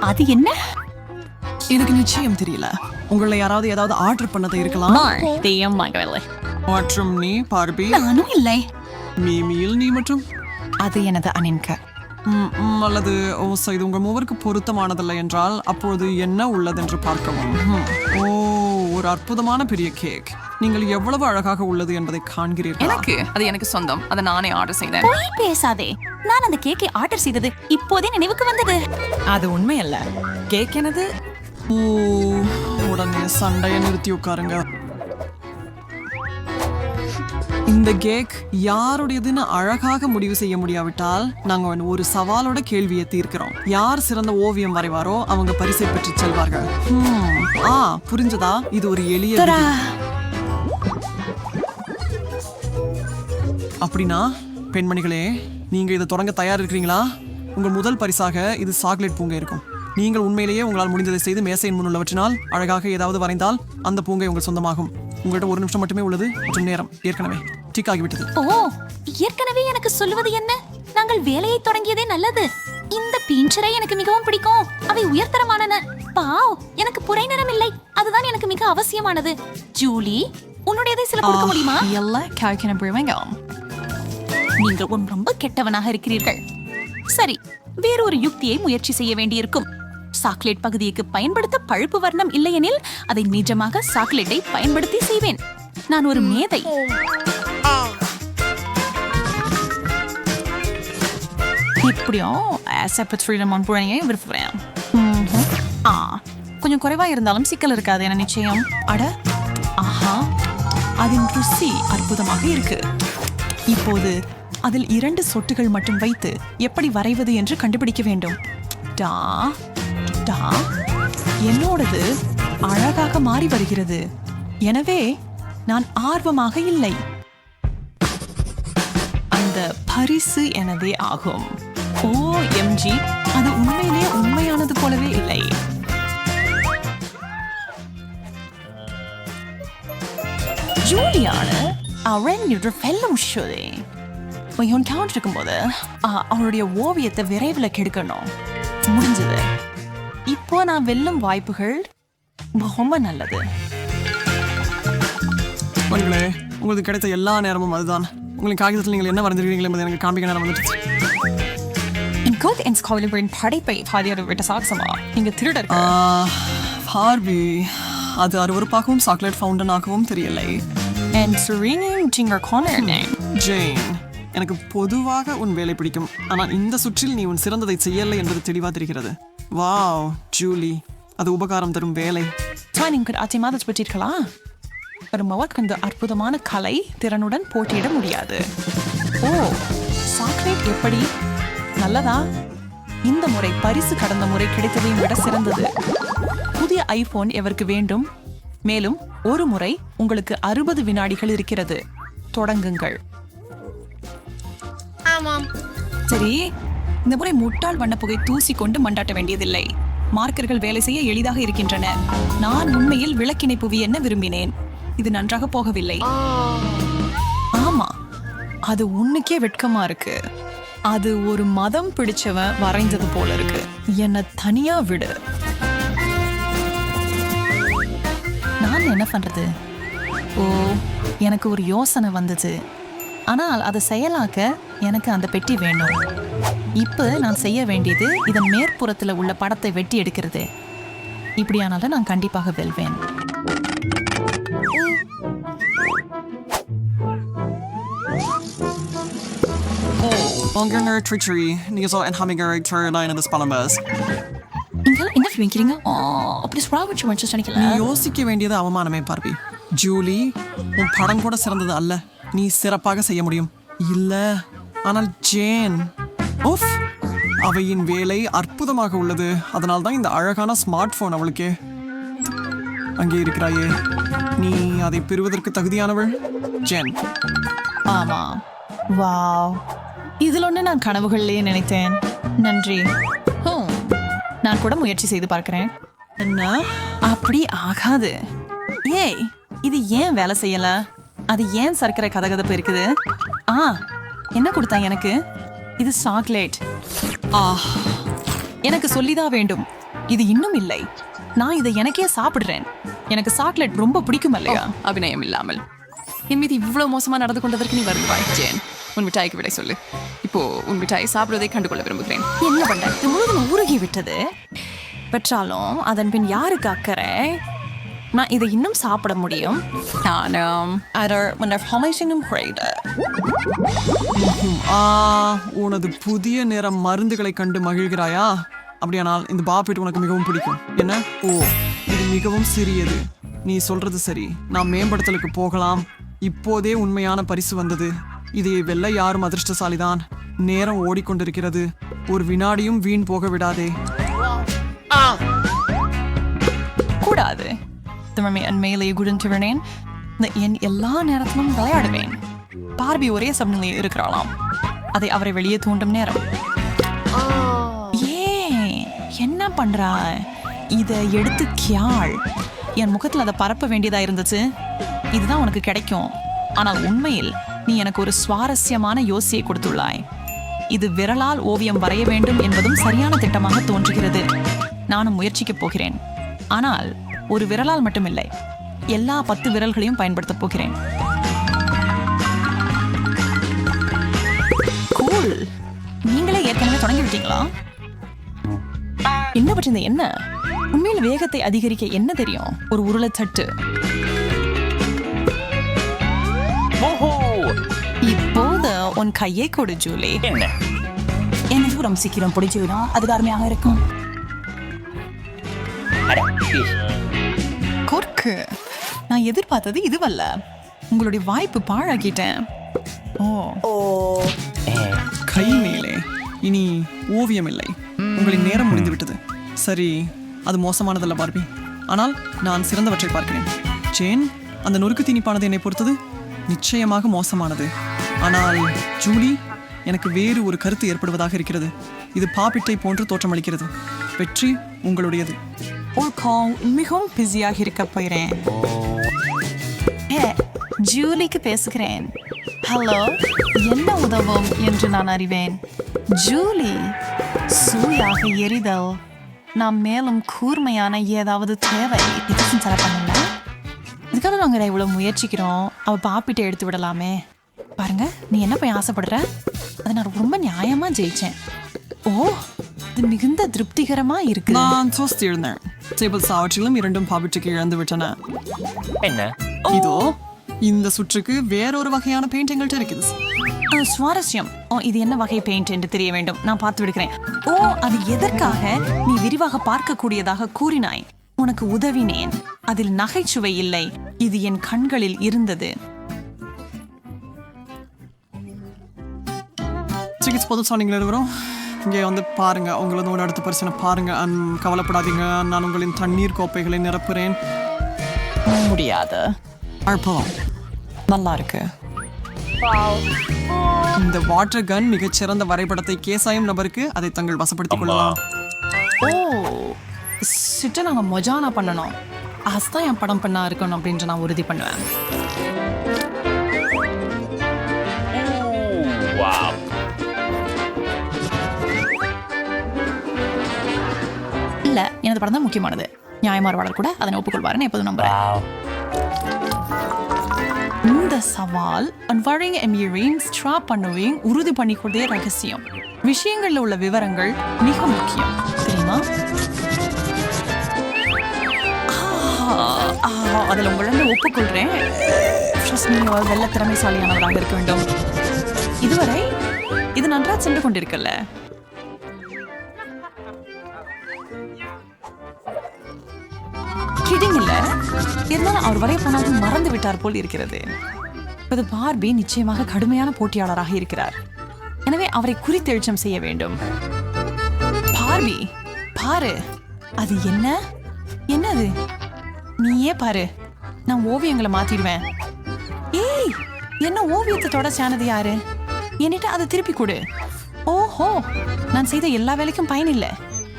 அது என்ன? எனக்கு நிச்சயம் தெரியல. உங்களை யாராவது ஏதாவது ஆர்டர் பண்ணது இருக்கலாம். தெய்யம் வாங்கவில்லை மற்றும் நீ பார்பி. நானும் இல்லை. மீமியில் நீ மற்றும்? அது எனது அனின்க அல்லது ஓ இது உங்க மூவருக்கு பொருத்தமானதல்ல என்றால் அப்பொழுது என்ன உள்ளது என்று பார்க்கவும். ஓ ஒரு அற்புதமான பெரிய கேக் நீங்கள் எவ்வளவு அழகாக உள்ளது என்பதை காண்கிறீர்கள்? எனக்கு? அது எனக்கு சொந்தம். அதை நானே ஆர்டர் செய்தேன். பொய் பேசாதே. நான் அந்த கேக்கை ஆர்டர் செய்தது இப்போதே நினைவுக்கு வந்தது. அது உண்மை அல்ல கேக் எனது ஓ உடனே சண்டையை நிறுத்தி உட்காருங்க. இந்த கேக் யாருடையதுன்னு அழகாக முடிவு செய்ய முடியாவிட்டால் நாங்க ஒரு சவாலோட கேள்வியை தீர்க்கிறோம். யார் சிறந்த ஓவியம் வரைவாரோ அவங்க பரிசை பெற்று செல்வார்கள். ஆ புரிஞ்சதா? இது ஒரு எளிய. அப்படின்னா பெண்மணிகளே நீங்கள் இதை தொடங்க தயார் இருக்கிறீங்களா உங்கள் முதல் பரிசாக இது சாக்லேட் பூங்கை இருக்கும். நீங்கள் உண்மையிலேயே உங்களால் முடிந்ததை செய்து மேசையின் முன் உள்ளவற்றினால் அழகாக ஏதாவது வரைந்தால் அந்த பூங்கை உங்கள் சொந்தமாகும். உங்கள்கிட்ட ஒரு நிமிஷம் மட்டுமே உள்ளது மற்றும் நேரம். ஏற்கனவே டிக் ஆகிவிட்டது. ஓ ஏற்கனவே எனக்கு சொல்லுவது என்ன? நாங்கள் வேலையை தொடங்கியதே நல்லது. இந்த பீஞ்சரை எனக்கு மிகவும் பிடிக்கும். அவை உயர்தரமானன. பாவ் எனக்கு புரை நிறம் இல்லை அதுதான் எனக்கு மிக அவசியமானது. ஜூலி உன்னுடையதை சில கொடுக்க முடியுமா? எல்லா கேக்கின பிரிவங்கம் நீங்கள் உன் ரொம்ப கெட்டவனாக இருக்கிறீர்கள். சரி வேறொரு யுக்தியை முயற்சி செய்ய வேண்டியிருக்கும். சாக்லேட் பகுதிக்கு பயன்படுத்த பழுப்பு வர்ணம் இல்லையெனில் அதை நிஜமாக சாக்லேட்டை பயன்படுத்தி செய்வேன். நான் ஒரு மேதை. இப்படியும் ஆசைப்பட் ஃப்ரீடம் ஆன் புழனியை விரும்புகிறேன். ஆ கொஞ்சம் குறைவா இருந்தாலும் சிக்கல் இருக்காது என நிச்சயம்? அட அதன் ருசி அற்புதமாக இருக்கு. இப்போது அதில் இரண்டு சொட்டுகள் மட்டும் வைத்து எப்படி வரைவது என்று கண்டுபிடிக்க வேண்டும். டா டா. என்னோடது அழகாக மாறி வருகிறது. எனவே நான் ஆர்வமாக இல்லை. அந்த பரிசு எனதே ஆகும். ஓ எம்ஜி அது உண்மையிலேயே உண்மையானது போலவே இல்லை. ஜூலியான அவன் வெல்லம் ஷோதே இவன் கவுண்ட் இருக்கும்போது ஆ, அவளுடைய ஓவியத்தை விரைவில் கெடுக்கணும். முடிஞ்சது. இப்போ நான் வெல்லும் வாய்ப்புகள் ரொம்ப நல்லது. உங்களே உங்களுக்கு கிடைத்த எல்லா நேரமும் அதுதான். உங்களின் காகிதத்தில் நீங்கள் என்ன வரைந்திருக்கிறீர்கள் என்பதை எனக்கு காண்பிக்க நேரம் வந்துட்டு என் கோத் என் ஸ்காலிபரின் படைப்பை பாதியோட விட்ட சாக்சமா? இங்க திருடர் பார்பி அது அருவருப்பாகவும் சாக்லேட் ஃபவுண்டனாகவும் தெரியலை. And Serena Jinger Connor name. Jain எனக்கு பொதுவாக உன் வேலை பிடிக்கும். ஆனால் இந்த சுற்றில் நீ உன் சிறந்ததை செய்யலை என்பது தெளிவா தெரிகிறது வாவ் ஜூலி அது உபகாரம் தரும் வேலை. Could அத்தை மாதச் பெற்றிருக்கலாம் ஒரு மவக் இந்த அற்புதமான கலை திறனுடன் போட்டியிட முடியாது. ஓ சாக்லேட் எப்படி? நல்லதா? இந்த முறை பரிசு கடந்த முறை கிடைத்ததையும் விட சிறந்தது. புதிய ஐபோன் எவருக்கு வேண்டும்? மேலும் ஒரு முறை உங்களுக்கு அறுபது வினாடிகள் இருக்கிறது. தொடங்குங்கள். சரி இந்த முறை முட்டாள் வண்ணப்புகை தூசி கொண்டு மண்டாட்ட வேண்டியதில்லை. மார்க்கர்கள் வேலை செய்ய எளிதாக இருக்கின்றன. நான் உண்மையில் விளக்கினை புவி என்ன விரும்பினேன். இது நன்றாக போகவில்லை. ஆமா அது உன்னுக்கே வெட்கமா இருக்கு. அது ஒரு மதம் பிடிச்சவன் வரைஞ்சது போல இருக்கு. என்ன தனியா விடு. என்ன பண்றது? ஓ எனக்கு ஒரு யோசனை வந்தது. ஆனால் அதை செயலாக்க எனக்கு அந்த பெட்டி வேணும். இப்போ நான் செய்ய வேண்டியது இதன் மேற்புறத்தில் உள்ள படத்தை வெட்டி எடுக்கிறது. இப்படியானாலும் நான் கண்டிப்பாக வெல்வேன். Oh, Ungarner Trickery, Niso and Hummingbird Turbine and the Spalambas. நீங்கள் வைக்கிறீங்க? அப்படி சொல்ல வச்சு நீ நினைக்கல. யோசிக்க வேண்டியது அவமானமே பார்பி ஜூலி உன் படம் கூட சிறந்தது அல்ல. நீ சிறப்பாக செய்ய முடியும். இல்ல ஆனால் ஜேன். ஓஃப் அவையின் வேலை அற்புதமாக உள்ளது. அதனால தான் இந்த அழகான ஸ்மார்ட் போன் அவளுக்கு. அங்கே இருக்கிறாயே. நீ அதை பெறுவதற்கு தகுதியானவள்? ஜேன். ஆமா. வாவ். இதில் ஒன்று நான் கனவுகள்லேயே நினைத்தேன். நன்றி. நான் கூட முயற்சி செய்து பார்க்கிறேன். அப்படி ஆகாது. ஏய் இது ஏன் வேலை செய்யல? அது ஏன் சர்க்கரை கதகதப்பு இருக்குது? ஆ என்ன கொடுத்தா எனக்கு? இது சாக்லேட் ஆ எனக்கு சொல்லிதான் வேண்டும். இது இன்னும் இல்லை. நான் இதை எனக்கே சாப்பிடுறேன். எனக்கு சாக்லேட் ரொம்ப பிடிக்கும் இல்லையா? அபிநயம் இல்லாமல். என் மீது இவ்வளவு மோசமா நடந்து கொண்டதற்கு நீ வருவாய் ஜேன். உன் மிட்டாய்க்கு விடை சொல்லு. இப்போ உன் மிட்டாய் சாப்பிடுவதை கண்டுகொள்ள விரும்புகிறேன். என்ன பண்ண இது முழுவதும் விட்டது. பெற்றாலும் அதன் பின் யாருக்கு அக்கறை? நான் இதை இன்னும் சாப்பிட முடியும். நானும் அதர் ஆ உனது புதிய நிற மருந்துகளை கண்டு மகிழ்கிறாயா? அப்படியானால் இந்த பாப்பெட் உனக்கு மிகவும் பிடிக்கும். என்ன? ஓ இது மிகவும் சிறியது. நீ சொல்றது சரி. நாம் மேம்படுத்தலுக்கு போகலாம். இப்போதே உண்மையான பரிசு வந்தது. இதை வெல்ல யாரும் அதிர்ஷ்டசாலிதான். நேரம் ஓடிக்கொண்டிருக்கிறது. ஒரு வினாடியும் வீண் போக விடாதே கூடாது. திறமை என் மேலே குடிந்துவினேன் என் எல்லா நேரத்திலும் விளையாடுவேன். பார்பி ஒரே சமநிலையில் இருக்கிறாளாம். அதை அவரை வெளியே தூண்டும் நேரம். ஏன் என்ன பண்றா? இதை எடுத்து கியாள் என் முகத்தில் அதை பரப்ப வேண்டியதா இருந்துச்சு. இதுதான் உனக்கு கிடைக்கும். ஆனால் உண்மையில் நீ எனக்கு ஒரு சுவாரஸ்யமான யோசியை கொடுத்துள்ளாய். இது விரலால் ஓவியம் வரைய வேண்டும் என்பதும் சரியான திட்டமாக தோன்றுகிறது. நானும் முயற்சிக்கப் போகிறேன். ஆனால் ஒரு விரலால் மட்டுமில்லை. எல்லா பத்து விரல்களையும் பயன்படுத்தப் போகிறேன். கூல் நீங்களே ஏற்கனவே தொடங்கிவிட்டீங்களா? என்ன பற்றி என்ன? உண்மையில் வேகத்தை அதிகரிக்க என்ன தெரியும்? ஒரு உருளைத்தட்டு ஓஹோ! உன் கையை கொடு ஜூலி. என்ன? என்ன தூரம் சீக்கிரம் பிடிச்சுனா அது அருமையாக இருக்கும். கொர்க்கு நான் எதிர்பார்த்தது இதுவல்ல. உங்களுடைய வாய்ப்பு பாழாக்கிட்டேன். ஓ. கை மேலே. இனி ஓவியம் இல்லை உங்களின் நேரம் முடிந்து விட்டது சரி அது மோசமானதல்ல பார்பி. ஆனால் நான் சிறந்தவற்றை பார்க்கிறேன். ஜேன் அந்த நொறுக்கு தீனிப்பானது என்னை பொறுத்தது நிச்சயமாக மோசமானது. ஆனால் ஜூலி எனக்கு வேறு ஒரு கருத்து ஏற்படுவதாக இருக்கிறது. இது பாப்பிட்டை போன்று தோற்றமளிக்கிறது. வெற்றி உங்களுடையது. மிகவும் பிஸியாக இருக்க போகிறேன். ஏ, ஜூலிக்கு பேசுகிறேன். ஹலோ என்ன உதவும் என்று நான் அறிவேன். ஜூலி சூடாக எரிதல். நாம் மேலும் கூர்மையான ஏதாவது தேவை. இதுக்கும் தர பண்ணல. இதுக்காக நாங்கள் இவ்வளோ முயற்சிக்கிறோம். அவள் பாப்பிட்டு எடுத்து விடலாமே. பாருங்க நீ என்ன போய் ஆசைப்படுற? அதை நான் ரொம்ப நியாயமா ஜெயிச்சேன். ஓ இது மிகுந்த திருப்திகரமா இருக்கு. நான் சோஸ்தி எழுந்தேன். டேபிள் சாவற்றிலும் இரண்டும் பாப்பிட்டுக்கு இழந்து விட்டன என்ன இதோ இந்த சுற்றுக்கு வேறொரு வகையான பெயிண்ட் எங்கள்கிட்ட இருக்குது. ஆ, சுவாரஸ்யம். ஓ இது என்ன வகை பெயிண்ட் என்று தெரிய வேண்டும். நான் பார்த்து விடுகிறேன் ஓ அது எதற்காக நீ விரிவாக பார்க்கக்கூடியதாக கூறினாய்? உனக்கு உதவினேன். அதில் நகைச்சுவை இல்லை. இது என் கண்களில் இருந்தது. சிகிச்சை பொது சொன்னீங்களே இருவரும். இங்கே வந்து பாருங்க உங்களதோட அடுத்த பரிசனை பாருங்க அண்ட் கவலைப்படாதீங்க நான் உங்களின் தண்ணீர் கோப்பைகளை நிரப்புறேன். முடியாது. அற்புதம் நல்லா இருக்கு. இந்த வாட்டர் கன் மிகச்சிறந்த வரைபடத்தை கேசாயம் நபருக்கு அதை தங்கள் வசப்படுத்திக் கொள்ளலாம். ஓ சிட்ட நாங்கள் மொஜானா பண்ணணும். அதுதான் என் படம் பண்ணா இருக்கணும் அப்படின்ற நான் உறுதி பண்ணுவேன். எனது படம் தான் முக்கியமானது. நியாயமார்வாளர் கூட அதனை ஒப்புக்கொள்வாருன்னு எப்போதும் நம்புறேன். இந்த சவால் அன்வழிங் எம்யூரிங் ஸ்ட்ரா பண்ணுவேன் உறுதி பண்ணிக்கொண்டே ரகசியம். விஷயங்கள்ல உள்ள விவரங்கள் மிக முக்கியம். தெரியுமா? அதில் ஆஹ், அதுல உங்களிடம் ஒப்புக்கொள்றேன். நீங்கள் வெள்ள திறமைசாலியானவராக இருக்க வேண்டும். இதுவரை இது நன்றாக சென்று கொண்டிருக்கல கிடிங் இருந்தாலும் அவர் வரைய போனாலும் மறந்து விட்டார் போல் இருக்கிறது. இப்போது பார்பி நிச்சயமாக கடுமையான போட்டியாளராக இருக்கிறார். எனவே அவரை குறித்தெழுச்சம் செய்ய வேண்டும். பார்பி பாரு. அது என்ன? என்னது? நீயே பாரு. நான் ஓவியங்களை மாத்திடுவேன். ஏய் என்ன ஓவியத்தை தொடச்சானது யாரு? என்கிட்ட அதை திருப்பி கொடு. ஓஹோ நான் செய்த எல்லா வேலைக்கும் பயன் இல்லை.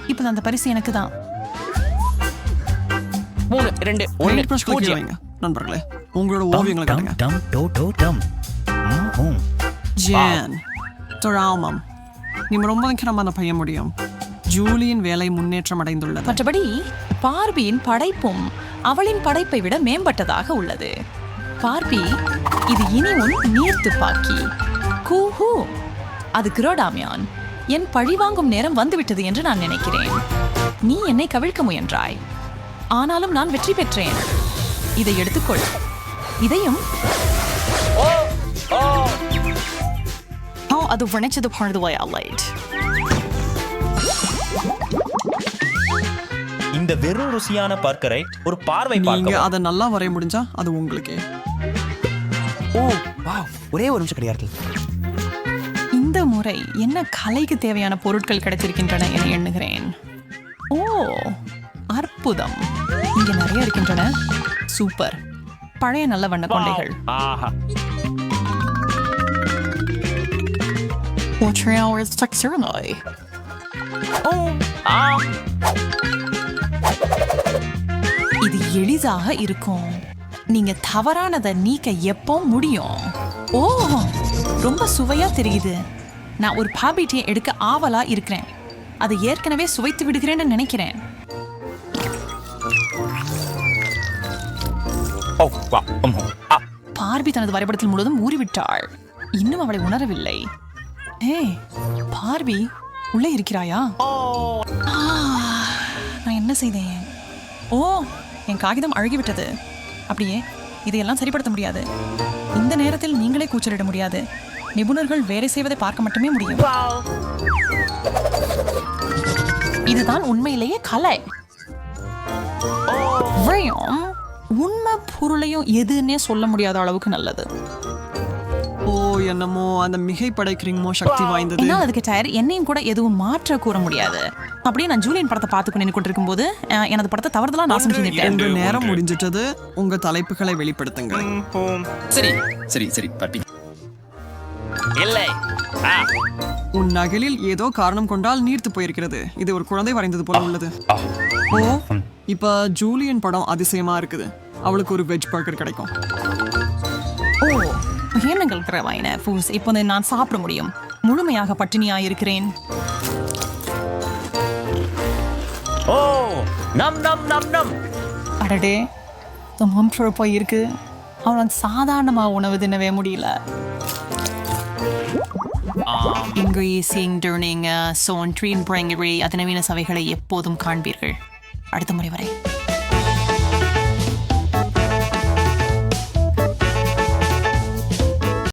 இப்போ அந்த பரிசு எனக்கு தான். மூணு ரெண்டு ஒன்று பூஜ்ஜியம். நண்பர்களே உங்களோட ஓவியங்களை காட்டுங்க. டம் டோ டோ டம். ம், ம். ஜேன் தொழாமம் நீங்க ரொம்ப கிரமான பையன் முடியும். ஜூலியின் வேலை முன்னேற்றம் அடைந்துள்ளது. மற்றபடி பார்பியின் படைப்பும் அவளின் படைப்பை விட மேம்பட்டதாக உள்ளது. பார்பி இது இனி உன் நீர் துப்பாக்கி கூஹூ! அது கிரோடாமியான். என் பழிவாங்கும் நேரம் வந்துவிட்டது என்று நான் நினைக்கிறேன். நீ என்னை கவிழ்க்க முயன்றாய். ஆனாலும் நான் வெற்றி பெற்றேன். இதை எடுத்துக்கொள். இதையும். ஓ அது பொழுதுவாய் லைட் இந்த வெறும் ருசியான பர்க்கரை ஒரு பார்வை நீங்க அதை நல்லா வரைய முடிஞ்சா அது உங்களுக்கே. Oh wow. ஒரே ஒரு நிமிஷம் கிடையாது. இந்த முறை என்ன கலைக்கு தேவையான பொருட்கள் கிடைத்திருக்கின்றன என எண்ணுகிறேன். ஓ அற்புதம். இங்க நிறைய இருக்கின்றன. சூப்பர். பழைய நல்ல வண்ண கொண்டைகள். ஆஹா. ஓ இது எளிதாக இருக்கும். நீங்க தவறானதை நீக்க எப்போ முடியும். ஓ ரொம்ப சுவையா தெரியுது. நான் ஒரு பாபிட்டியை எடுக்க ஆவலா இருக்கிறேன். அதை ஏற்கனவே சுவைத்து விடுகிறேன்னு நினைக்கிறேன். பார்பி தனது வரைபடத்தில் முழுவதும் ஊறிவிட்டாள். இன்னும் அவளை உணரவில்லை. ஏய் பார்பி உள்ளே இருக்கிறாயா? ஆ, நான் என்ன செய்தேன்? ஓ என் காகிதம் அழுகிவிட்டது. அப்படியே இதையெல்லாம் சரிப்படுத்த முடியாது. இந்த நேரத்தில் நீங்களே கூச்சலிட முடியாது. நிபுணர்கள் வேலை செய்வதை பார்க்க மட்டுமே முடியும். இதுதான் உண்மையிலேயே கலை. உண்மை பொருளையும் எதுன்னே சொல்ல முடியாத அளவுக்கு நல்லது. ஓ என்னமோ அந்த மிகைப்படைக்கிறீங்கமோ சக்தி வாய்ந்தது. என்னால் அதுக்கு டயர் என்னையும் கூட எதுவும் மாற்ற கூற முடியாது. அப்படியே நான் ஜூலியன் படத்தை பார்த்து நின்று கொண்டிருக்கும் போது எனது படத்தை தவறுதலா நாசம் செஞ்சுட்டேன் உங்க நேரம் முடிஞ்சிட்டது. உங்க தலைப்புகளை வெளிப்படுத்துங்க சரி. சரி சரி பப்பி இல்லை. உன் நகலில் ஏதோ காரணம் கொண்டால் நீர்த்து போயிருக்கிறது. இது ஒரு குழந்தை வரைந்தது போல உள்ளது. ஓ. இப்ப ஜூலியன் படம் அதிசயமா இருக்குது. அவளுக்கு ஒரு வெஜ் பர்கர் கிடைக்கும். ஓ எண்ணங்கள் பிறவாயின ஃபூஸ் இப்போது நான் சாப்பிட முடியும். முழுமையாக பட்டினியா இருக்கிறேன் ஓ நம் நம் நம் நம். அடடே ரொம்ப போய் இருக்கு. அவனால் சாதாரணமா உணவு தின்னவே முடியல. இங்கிரீசிங் டர்னிங் சோன் ட்ரீன் பிரைங்கரி அதிநவீன சவைகளை எப்போதும் காண்பீர்கள். அடுத்த முறை வரை.